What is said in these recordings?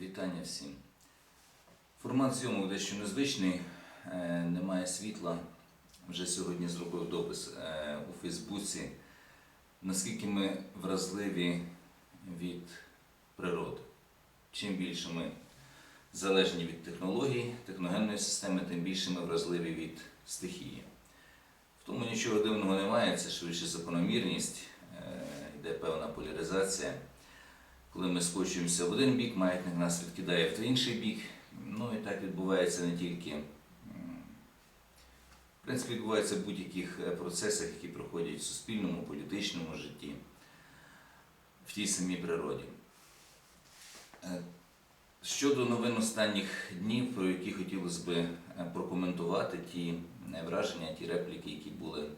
Вітання всім. Формат зйомок дещо незвичний, е, немає світла. Вже сьогодні зробив допис е, у Фейсбуці, наскільки ми вразливі від природи. Чим більше ми залежні від технологій, техногенної системи, тим більше ми вразливі від стихії. В тому нічого дивного немає, це швидше закономірність, е, йде певна поляризація. Коли ми скочуємося в один бік, маятник нас відкидає в інший бік. Ну і так відбувається не тільки. В принципі, відбувається в будь-яких е, процесах, які проходять в суспільному, політичному житті, в тій самій природі. Е, Щодо новин останніх днів, про які хотілося б е, прокоментувати ті враження, ті репліки, які були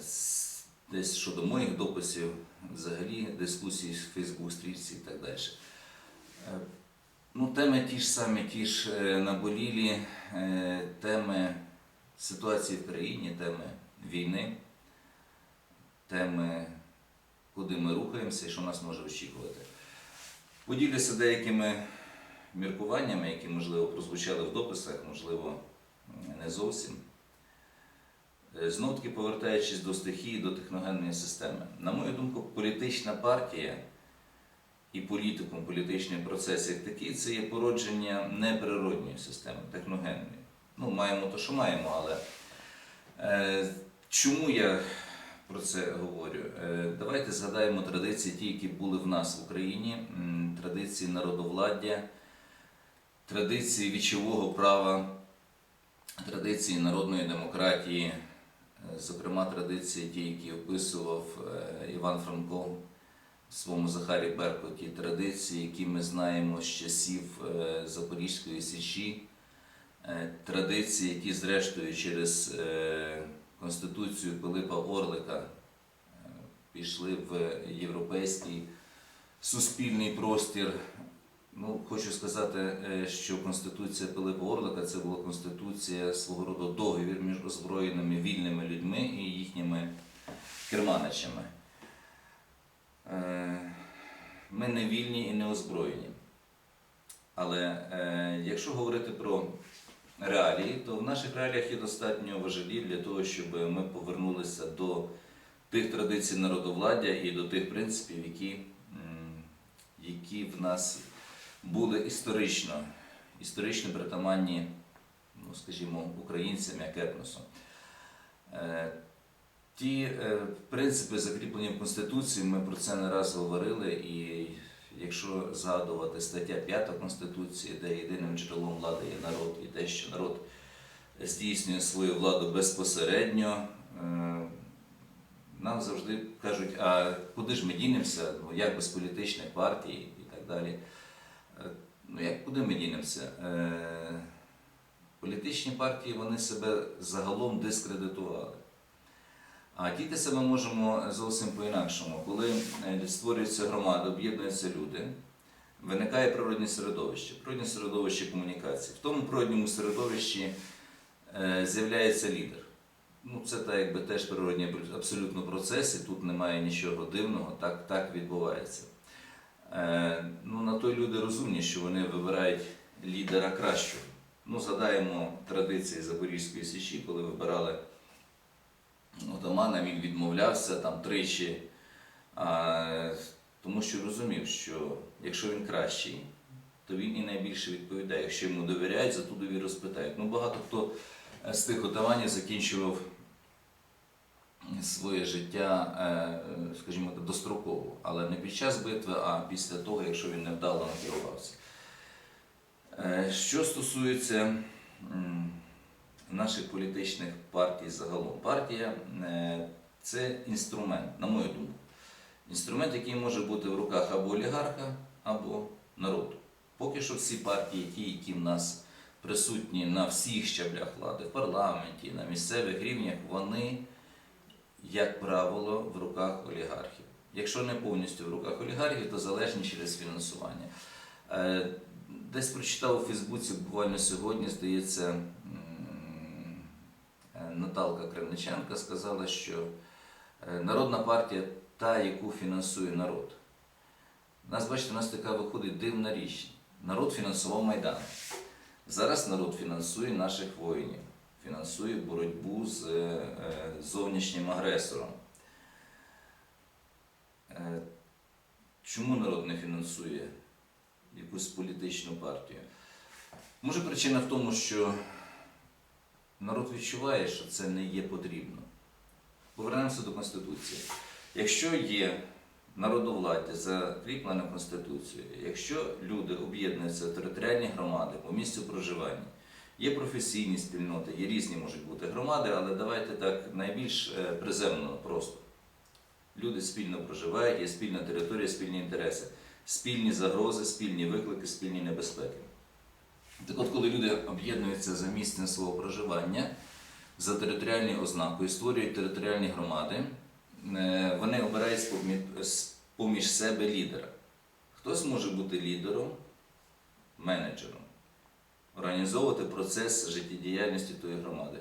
з- десь щодо моїх дописів, взагалі дискусії в Фейсбук стрічці і так далі. Е, Ну, теми ті ж самі, ті ж е, наболілі, е, теми ситуації в країні, теми війни, теми, куди ми рухаємося і що нас може очікувати. Поділюся деякими міркуваннями, які, можливо, прозвучали в дописах, можливо, не зовсім. Е, Знов таки повертаючись до стихії, до техногенної системи. На мою думку, політична партія і політикум, політичний процес як такий, це є породження неприродньої системи, техногенної. Ну, маємо то, що маємо, але е, чому я про це говорю? Е, давайте згадаємо традиції, ті, які були в нас в Україні, традиції народовладдя, традиції вічового права, традиції народної демократії, зокрема традиції, ті, які описував е, Іван Франко в своєму Захарі Беркуті, традиції, які ми знаємо з часів е, Запорізької Січі, е, традиції, які, зрештою, через е, Конституцію Пилипа Орлика е, пішли в європейський суспільний простір. Ну, хочу сказати, е, що Конституція Пилипа Орлика це була конституція свого роду договір між озброєними вільними людьми і їхніми керманичами. Е, Ми не вільні і не озброєні. Але е, якщо говорити про реалії, то в наших реаліях є достатньо важелів для того, щоб ми повернулися до тих традицій народовладдя і до тих принципів, які, які в нас були історично, історично притаманні, ну, скажімо, українцям як етносу. Е, Ті е, принципи, закріплені в Конституції, ми про це не раз говорили, і якщо згадувати стаття 5 Конституції, де єдиним джерелом влади є народ, і те, що народ здійснює свою владу безпосередньо, е, нам завжди кажуть, а куди ж ми дінемося, ну, як без політичних партій і так далі. Куди ми дінемося? Е, Політичні партії вони себе загалом дискредитували. А дітися ми можемо зовсім по-інакшому. Коли е, створюється громада, об'єднуються люди, виникає природне середовище, природне середовище комунікації. В тому природньому середовищі е, з'являється лідер. Ну, це так, якби теж природній абсолютно процес, і тут немає нічого дивного, так, так відбувається. Е, ну, на то люди розумні, що вони вибирають лідера кращого. Ну, згадаємо традиції Запорізької Січі, коли вибирали отамана, він відмовлявся там тричі, а, тому що розумів, що якщо він кращий, то він і найбільше відповідає. Якщо йому довіряють, за ту довіру спитають. Ну, багато хто з тих отаманів закінчував своє життя, е, скажімо так, достроково, але не під час битви, а після того, якщо він невдало накерувався. Е, Що стосується наших політичних партій загалом, партія е, це інструмент, на мою думку. Інструмент, який може бути в руках або олігарха, або народу. Поки що всі партії, ті, які в нас присутні на всіх щаблях влади, в парламенті, на місцевих рівнях, вони, як правило, в руках олігархів. Якщо не повністю в руках олігархів, то залежні через фінансування. Е, Десь прочитав у Фейсбуці буквально сьогодні, здається, е, Наталка Кривниченка сказала, що е, народна партія та, яку фінансує народ. нас, бачите, у нас така виходить дивна річ. Народ фінансував Майдан. Зараз народ фінансує наших воїнів, фінансує боротьбу з е, е, зовнішнім агресором. Е, Чому народ не фінансує якусь політичну партію? Може причина в тому, що народ відчуває, що це не є потрібно. Повернемося до Конституції. Якщо є народовладдя закріплене Конституцією, якщо люди об'єднуються в територіальні громади по місцю проживання, є професійні спільноти, є різні можуть бути громади, але давайте так найбільш е, приземлено просто. Люди спільно проживають, є спільна територія, спільні інтереси, спільні загрози, спільні виклики, спільні небезпеки. Так от, коли люди об'єднуються за місцем свого проживання, за територіальною ознакою, створюють територіальні громади, е, вони обирають поміж себе лідера. Хтось може бути лідером, менеджером, організовувати процес життєдіяльності тої громади.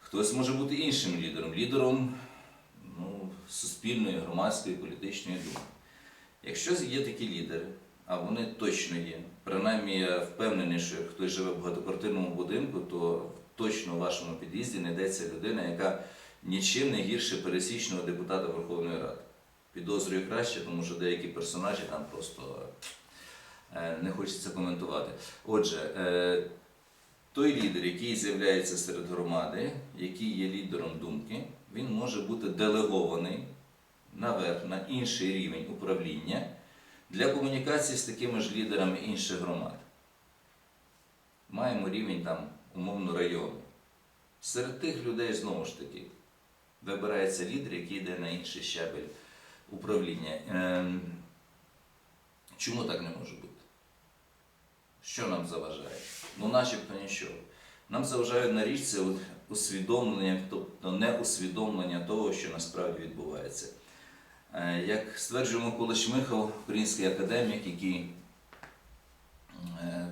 Хтось може бути іншим лідером, лідером ну, суспільної, громадської, політичної думки. Якщо є такі лідери, а вони точно є, принаймні я впевнений, що хтось живе в багатоквартирному будинку, то точно в вашому під'їзді знайдеться людина, яка нічим не гірше пересічного депутата Верховної Ради. Підозрюю краще, тому що деякі персонажі там просто не хочеться коментувати. Отже, е, той лідер, який з'являється серед громади, який є лідером думки, він може бути делегований наверх на інший рівень управління для комунікації з такими ж лідерами інших громад. Маємо рівень там умовно району. Серед тих людей знову ж таки вибирається лідер, який йде на інший щабель управління. Чому так не може бути? Що нам заважає? Ну, начебто нічого. Нам заважає одна річ це от усвідомлення, тобто не усвідомлення того, що насправді відбувається. Е, Як стверджує Микола Шмихов, український академік, який, е,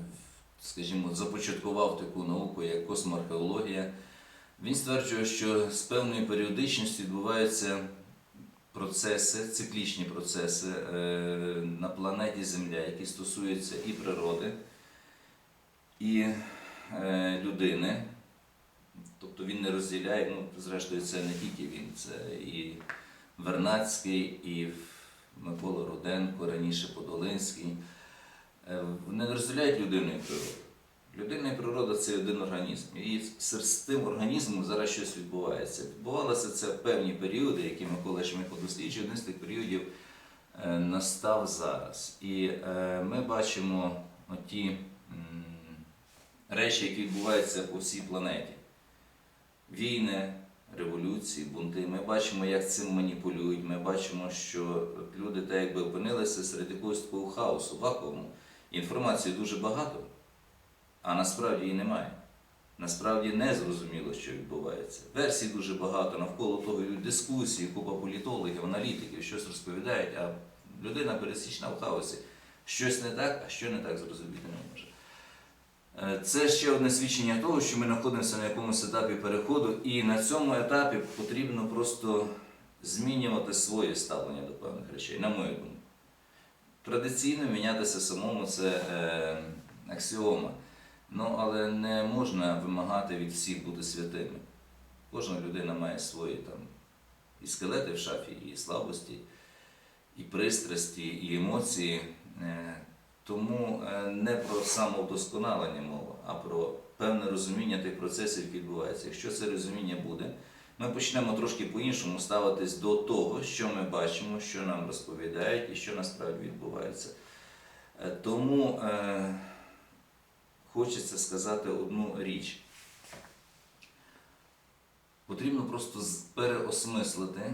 скажімо, започаткував таку науку, як космоархеологія, він стверджує, що з певною періодичністю відбуваються процеси, циклічні процеси е, на планеті Земля, які стосуються і природи, і е, людини. Тобто він не розділяє, ну, зрештою, це не тільки він, це і Вернацький, і Микола Руденко, раніше Подолинський. Е, Вони не розділяють людину і природу. Людина і природа це один організм. І з тим організмом зараз щось відбувається. Відбувалося це в певні періоди, які Микола Шмихо досліджує. Один з тих періодів е, настав зараз. І е, ми бачимо оті м, речі, які відбуваються по всій планеті. Війни, революції, бунти. Ми бачимо, як цим маніпулюють. Ми бачимо, що люди так якби опинилися серед якогось такого хаосу, вакууму. Інформації дуже багато, а насправді її немає. Насправді не зрозуміло, що відбувається. Версій дуже багато, навколо того йдуть дискусії, купа політологів, аналітиків, щось розповідають, а людина пересічна в хаосі. Щось не так, а що не так зрозуміти не може. Е, Це ще одне свідчення того, що ми знаходимося на якомусь етапі переходу, і на цьому етапі потрібно просто змінювати своє ставлення до певних речей, на мою думку. Традиційно мінятися самому це е, аксіома. Ну, але не можна вимагати від всіх бути святими. Кожна людина має свої там і скелети в шафі, і слабості, і пристрасті, і емоції. Е, Тому е, не про самовдосконалення мова, а про певне розуміння тих процесів, які відбуваються. Якщо це розуміння буде, ми почнемо трошки по-іншому ставитись до того, що ми бачимо, що нам розповідають і що насправді відбувається. Е, Тому хочеться сказати одну річ. Потрібно просто переосмислити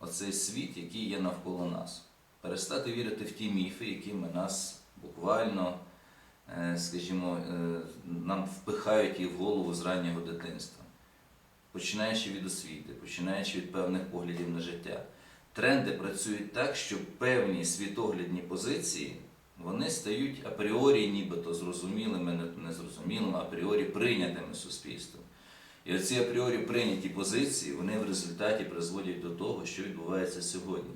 оцей світ, який є навколо нас. Перестати вірити в ті міфи, якими нас буквально, е, скажімо, е, нам впихають їх в голову з раннього дитинства. Починаючи від освіти, починаючи від певних поглядів на життя. Тренди працюють так, що певні світоглядні позиції вони стають апріорі нібито зрозумілими, не- незрозумілими, апріорі прийнятими суспільством. І оці апріорі прийняті позиції, вони в результаті призводять до того, що відбувається сьогодні.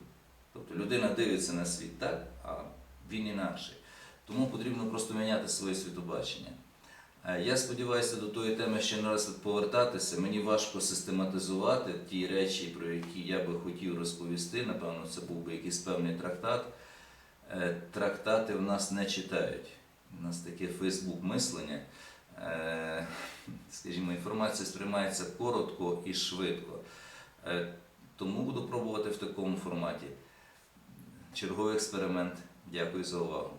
Тобто людина дивиться на світ так, а він інакший. Тому потрібно просто міняти своє світобачення. Е, Я сподіваюся до тої теми ще не раз повертатися. Мені важко систематизувати ті речі, про які я би хотів розповісти. Напевно, це був би якийсь певний трактат. Е, Трактати в нас не читають. У нас таке Фейсбук мислення. Е, Скажімо, інформація сприймається коротко і швидко. Е, Тому буду пробувати в такому форматі. Черговий експеримент. Дякую за увагу.